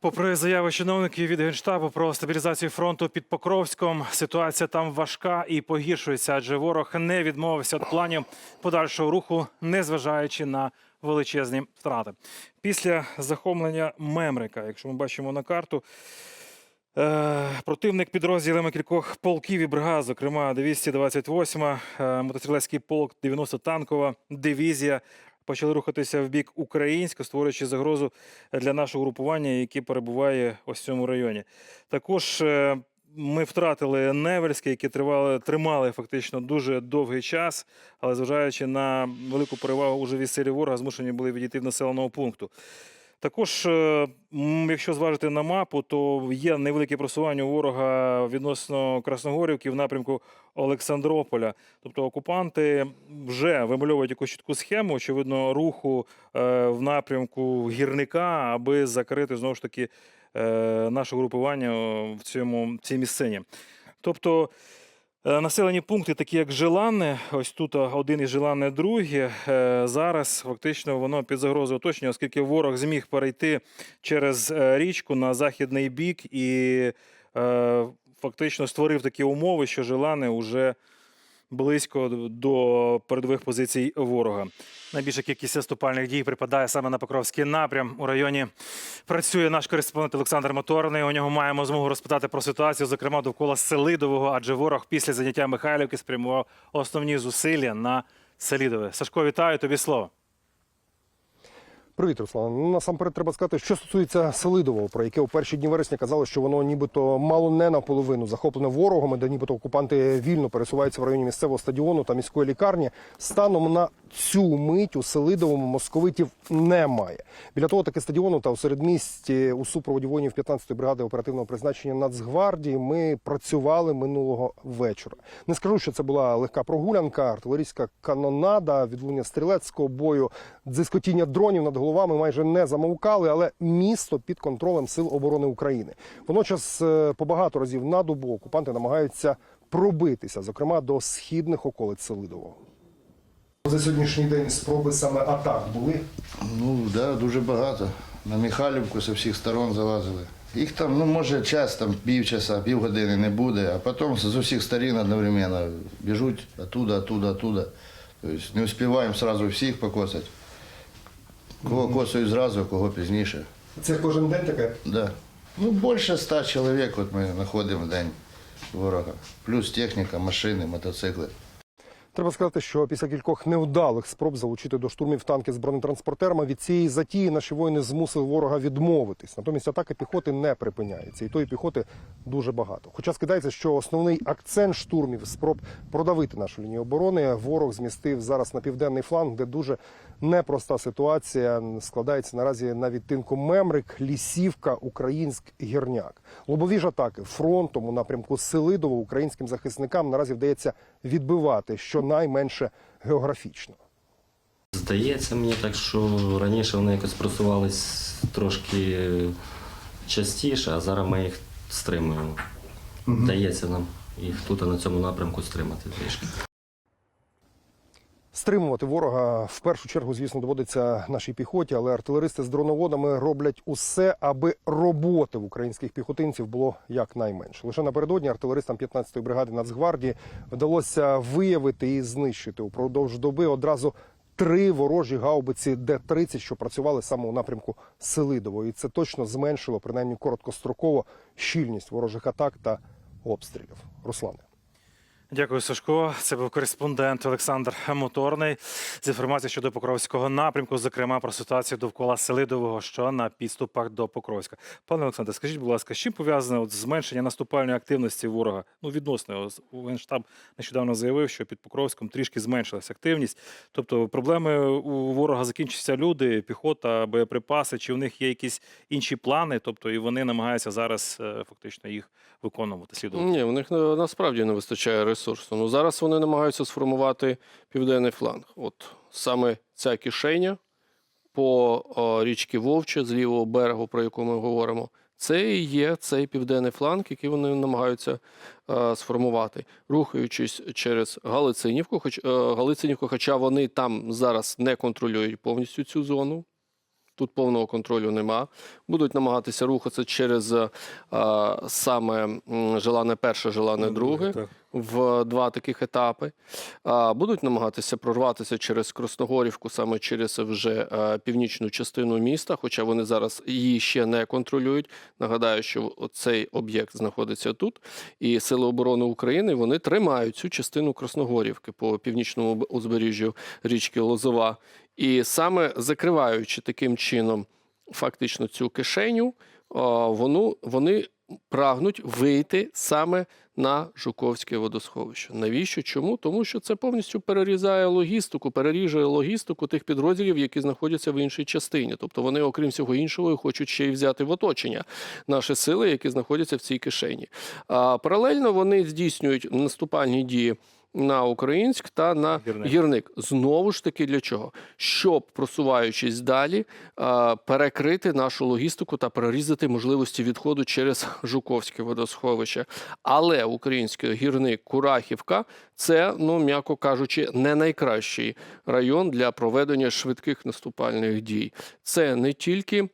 Попри заяви чиновників від генштабу про стабілізацію фронту під Покровськом, ситуація там важка і погіршується, адже ворог не відмовився від планів подальшого руху, незважаючи на величезні втрати. Після захоплення Мемрика, якщо ми бачимо на карту, е, противник підрозділами кількох полків і бригад, зокрема 228 е, мотострілецький полк, 90 танкова дивізія. Почали рухатися в бік українська, створюючи загрозу для нашого групування, яке перебуває ось в цьому районі. Також е, ми втратили Невельське, яке тривали, тримали фактично дуже довгий час, але зважаючи на велику перевагу уже від силі ворога, змушені були відійти в населеного пункту. Також, е, якщо зважити на мапу, то є невелике просування ворога відносно Красногорівки в напрямку Олександрополя. Тобто окупанти вже вимальовують якусь чітку схему, очевидно, руху е, в напрямку гірника, аби закрити знову ж таки е, наше групування в цьому в цій місцині. Тобто. Е, Населені пункти, такі як Желанне, ось тут один і Желанне, другі. е, Зараз фактично воно під загрозою оточення, оскільки ворог зміг перейти через е, річку на західний бік і е, фактично створив такі умови, що Желане вже близько до передових позицій ворога. Найбільша кількість наступальних дій припадає саме на Покровський напрям. У районі працює наш кореспондент Олександр Моторний. У нього маємо змогу розпитати про ситуацію, зокрема довкола Селидового, адже ворог після заняття Михайлівки спрямував основні зусилля на Селідове. Сашко, вітаю тобі слово. Привіт, Руслан. Ну, насамперед треба сказати, що стосується Селидового, про яке у перші дні вересня казали, що воно нібито мало не наполовину захоплене ворогом, і де нібито окупанти вільно пересуваються в районі місцевого стадіону та міської лікарні. Станом на цю мить у Селидовому московитів немає. Біля того таки стадіону та у середмісті у супроводі воїнів 15-ї бригади оперативного призначення Нацгвардії ми працювали минулого вечора. Не скажу, що це була легка прогулянка, артилерійська канонада, відлуння стрілецького бою, дзискотіння дронів над головами майже не замовкали, але місто під контролем сил оборони України. Водночас е, по багато разів на добу окупанти намагаються пробитися, зокрема до східних околиць Селидового. За сьогоднішній день спроби саме атак були. Ну, да, дуже багато. На Михайлівку з усіх сторон залазили. Їх там, ну, може, час, там, півчаса, півгодини не буде, а потім з усіх сторін одновременно біжуть оттуда, оттуда, оттуда. Тобто не встигаємо одразу всіх покосити. Кого косують зразу, кого пізніше. Це кожен день таке. Да. Ну, більше ста чоловік от ми знаходимо в день ворога. Плюс техніка, машини, мотоцикли. Треба сказати, що після кількох невдалих спроб залучити до штурмів танки з бронетранспортерами від цієї затії наші воїни змусили ворога відмовитись. Натомість атака піхоти не припиняється, і тої піхоти дуже багато. Хоча скидається, що основний акцент штурмів спроб продавити нашу лінію оборони ворог змістив зараз на південний фланг, де дуже непроста ситуація складається наразі на відтинку Мемрик, Лісівка, Українськ, Гірняк. Лобові ж атаки фронтом у напрямку Селидово українським захисникам наразі вдається відбивати щонайменше географічно. Здається мені так, що раніше вони якось просувались трошки частіше, а зараз ми їх стримуємо. Вдається нам їх тут на цьому напрямку стримати трішки. Стримувати ворога в першу чергу, звісно, доводиться нашій піхоті, але артилеристи з дроноводами роблять усе, аби роботи в українських піхотинців було якнайменше. Лише напередодні артилеристам 15-ї бригади Нацгвардії вдалося виявити і знищити упродовж доби одразу три ворожі гаубиці Д-30, що працювали саме у напрямку Селидово. І це точно зменшило, принаймні короткостроково, щільність ворожих атак та обстрілів. Руслане. Дякую, Сашко. Це був кореспондент Олександр Моторний з інформацією щодо Покровського напрямку, зокрема про ситуацію довкола Селидового, що на підступах до Покровська. Пане Олександре, скажіть, будь ласка, з чим пов'язане от зменшення наступальної активності ворога? Ну, відносно Генштаб нещодавно заявив, що під Покровськом трішки зменшилася активність. Тобто проблеми у ворога закінчаться люди, піхота, боєприпаси. Чи в них є якісь інші плани? Тобто, і вони намагаються зараз е, фактично їх виконувати слідувати. Ні, у них насправді не вистачає ресурсу. Ну зараз вони намагаються сформувати південний фланг. От саме ця кишеня по річці Вовче з лівого берегу, про яку ми говоримо, це і є цей південний фланг, який вони намагаються е, сформувати, рухаючись через Галицинівку, хоч е, Галицинівку, хоча вони там зараз не контролюють повністю цю зону. Тут повного контролю нема. Будуть намагатися рухатися через е, саме желане перше, желане друге в два таких етапи. А, Будуть намагатися прорватися через Красногорівку, саме через вже е, північну частину міста, хоча вони зараз її ще не контролюють. Нагадаю, що цей об'єкт знаходиться тут, і Сили оборони України вони тримають цю частину Красногорівки по північному узбережжю річки Лозова. І саме закриваючи таким чином фактично цю кишеню, а, воно, вони прагнуть вийти саме на Жуковське водосховище. Навіщо? Чому? Тому що це повністю перерізає логістику, переріже логістику тих підрозділів, які знаходяться в іншій частині. Тобто вони, окрім всього іншого, хочуть ще й взяти в оточення наші сили, які знаходяться в цій кишені. А паралельно вони здійснюють наступальні дії. На Українськ та на Гірник. гірник. Знову ж таки для чого? Щоб просуваючись далі, перекрити нашу логістику та перерізати можливості відходу через Жуковське водосховище. Але український гірник Курахівка це, ну м'яко кажучи, не найкращий район для проведення швидких наступальних дій. Це не тільки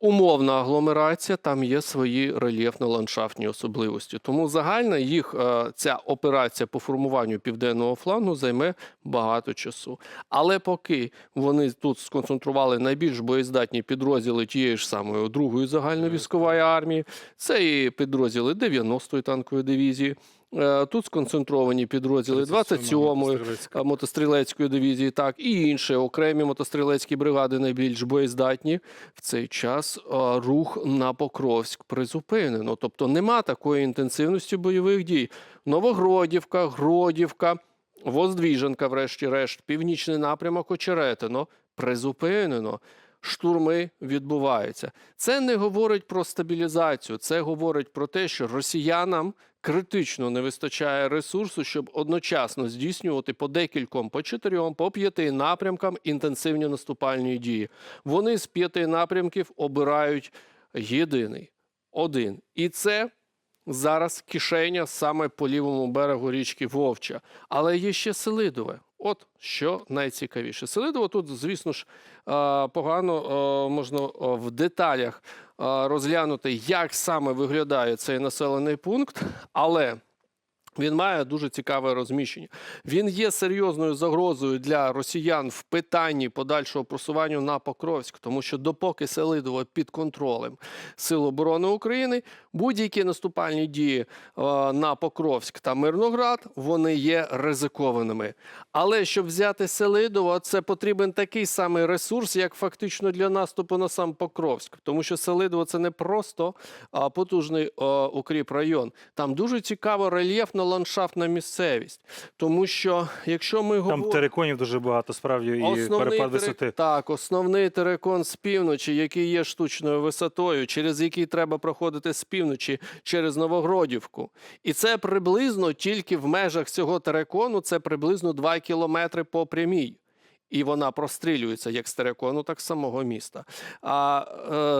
умовна агломерація, там є свої рельєфно-ландшафтні особливості. Тому загальна їх е, ця операція по формуванню південного флангу займе багато часу. Але поки вони тут сконцентрували найбільш боєздатні підрозділи тієї ж самої другої загальновійськової армії, це і підрозділи 90-ї танкової дивізії. Е, Тут сконцентровані підрозділи 27-ї мотострілецької дивізії, так і інші окремі мотострілецькі бригади найбільш боєздатні. В цей час рух на Покровськ призупинено. Тобто нема такої інтенсивності бойових дій. Новогродівка, Гродівка, Воздвіженка, врешті-решт, північний напрямок Очеретино призупинено. Штурми відбуваються. Це не говорить про стабілізацію, це говорить про те, що росіянам критично не вистачає ресурсу, щоб одночасно здійснювати по декільком, по чотирьом, по п'яти напрямкам інтенсивні наступальні дії. Вони з п'яти напрямків обирають єдиний один. І це зараз кишеня саме по лівому берегу річки Вовча. Але є ще Селидове. От що найцікавіше. Селидово тут, звісно ж, погано можна в деталях розглянути, як саме виглядає цей населений пункт, але. Він має дуже цікаве розміщення. Він є серйозною загрозою для росіян в питанні подальшого просування на Покровськ, тому що допоки Селидово під контролем Сил оборони України, будь-які наступальні дії е, на Покровськ та Мирноград вони є ризикованими. Але щоб взяти Селидово, це потрібен такий самий ресурс, як фактично для наступу на сам Покровськ, тому що Селидово це не просто потужний е, укріп район. Там дуже цікава рельєфна ландшафтна місцевість, тому що якщо ми говоримо... Там териконів дуже багато, справді, і перепад терик- висоти. Так, основний терикон з півночі, який є штучною висотою, через який треба проходити з півночі через Новогродівку. І це приблизно тільки в межах цього терикону, це приблизно 2 кілометри по прямій. І вона прострілюється як з терикону, так з самого міста. А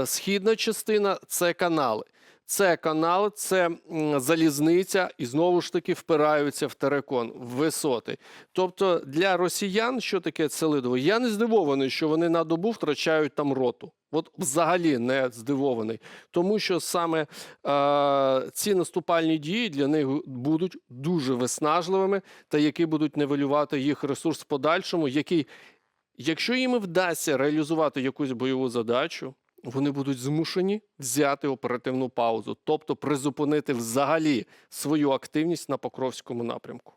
е, східна частина це канали. Це канал, це залізниця, і знову ж таки впираються в терикон, в висоти. Тобто для росіян, що таке Селидово, я не здивований, що вони на добу втрачають там роту. От взагалі не здивований, тому що саме е, ці наступальні дії для них будуть дуже виснажливими, та які будуть нивелювати їх ресурс в подальшому, який, якщо їм вдасться реалізувати якусь бойову задачу, вони будуть змушені взяти оперативну паузу, тобто призупинити взагалі свою активність на Покровському напрямку.